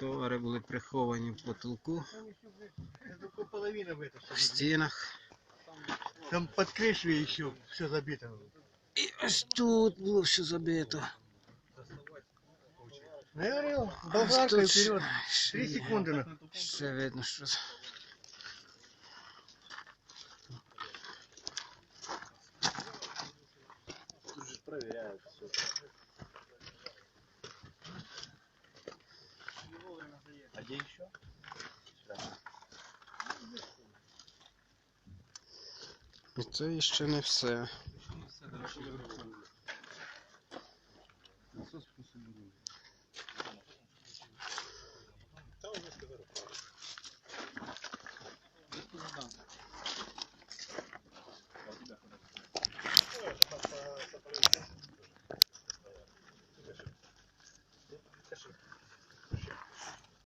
Товари були приховані в потолку, Только половина в этом. в стінах. Там под крышей еще все забито. І ось тут було все забито. Ну, я говорил, Ось болгаркой тут ще- вперед. ще Три є. секунды. на. Ще видно, що. з- Тут же проверяют все. Где еще? І ну, це ще не все. Насос посудовий.